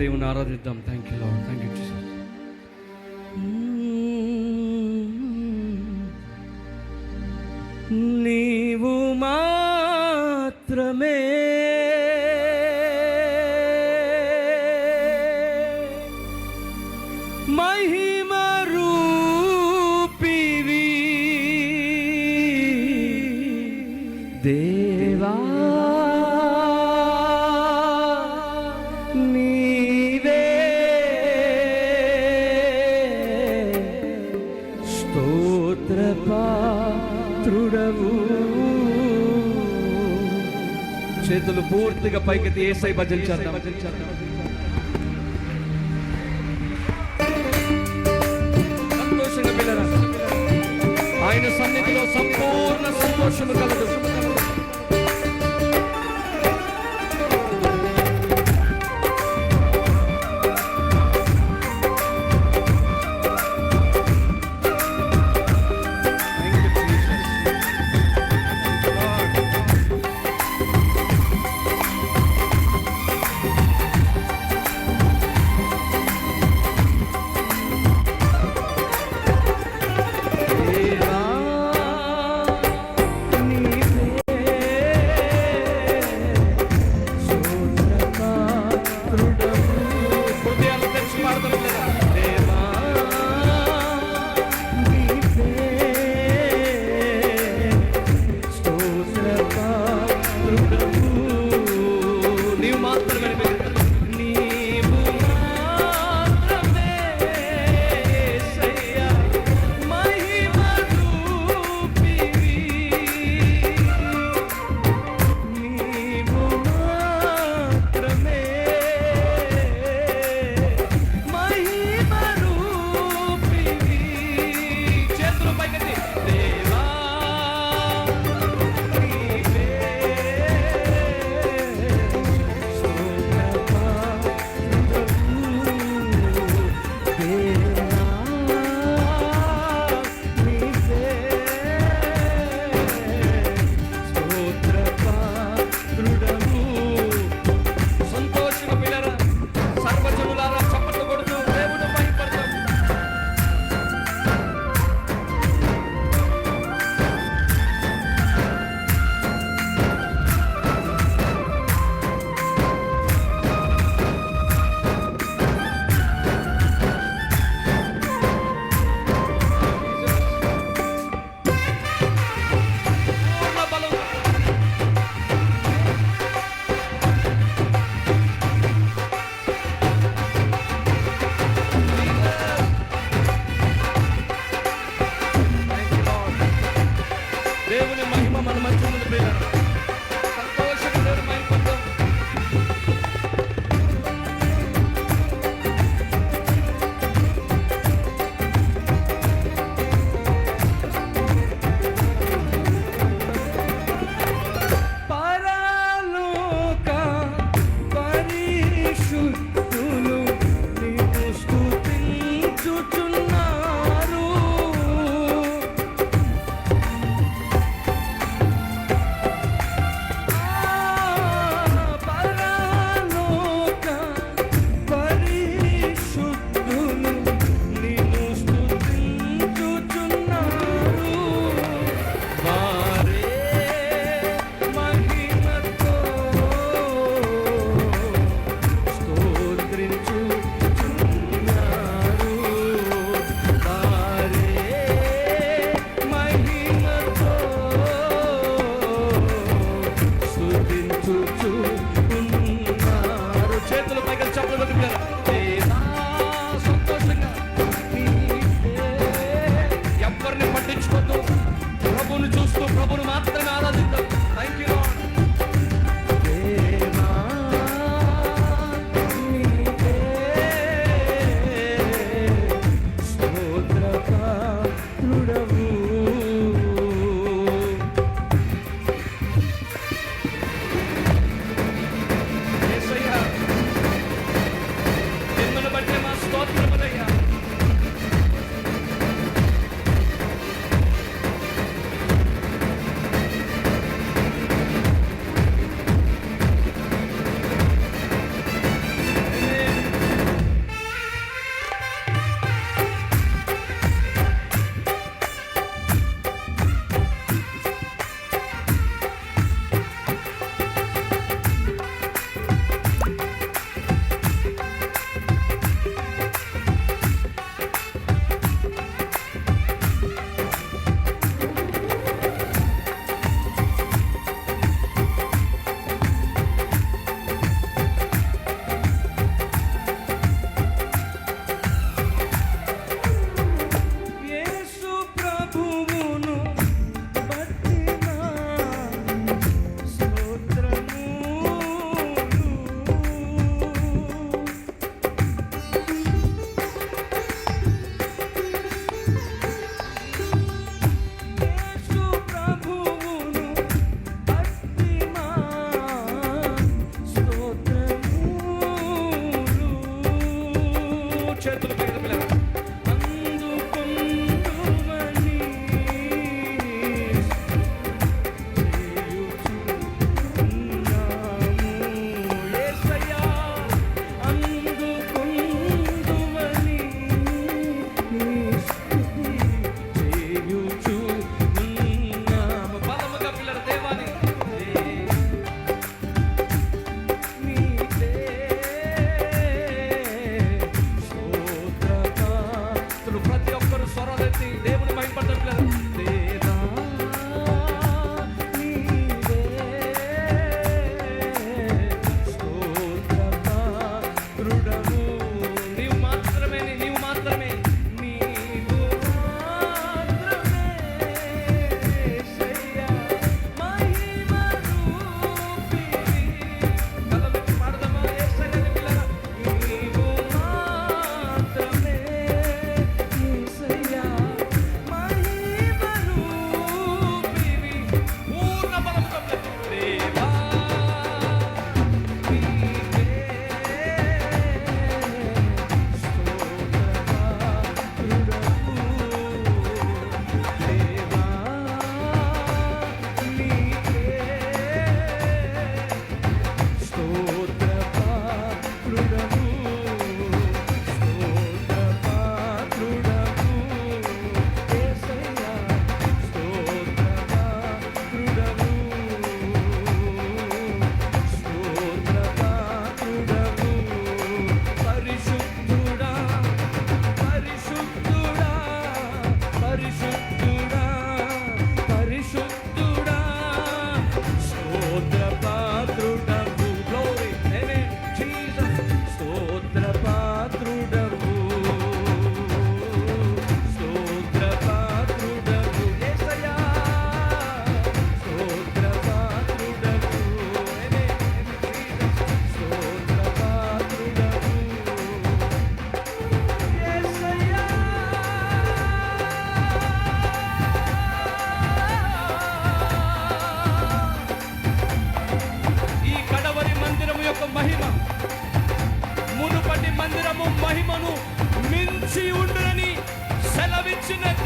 దేవుని ఆరాధిద్దాం. Thank you thank you నీవు మాత్రమే పాత్రుడవు. చేతులు పూర్తిగా పైకి ఏసై భజన చేద్దాం. సంతోషంగా ఆయన సన్నిధిలో సంపూర్ణ సంతోషము కలదు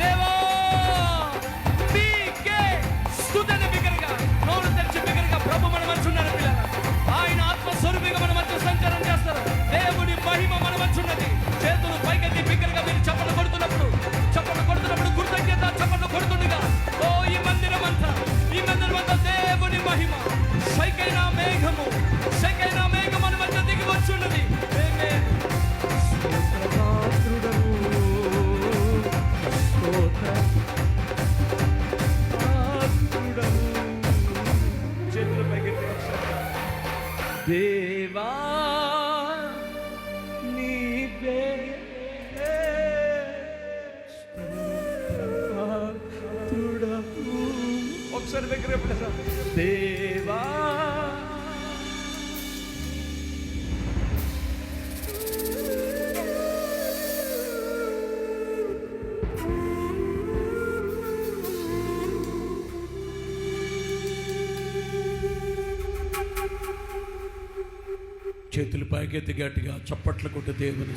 ¡Tenemos! దేవా నీ పేరుడవు ఒకసారి దగ్గర దేవా Thank you. చేతులు పైకెత్తి గట్టిగా చప్పట్లు కొట్టి దేవుని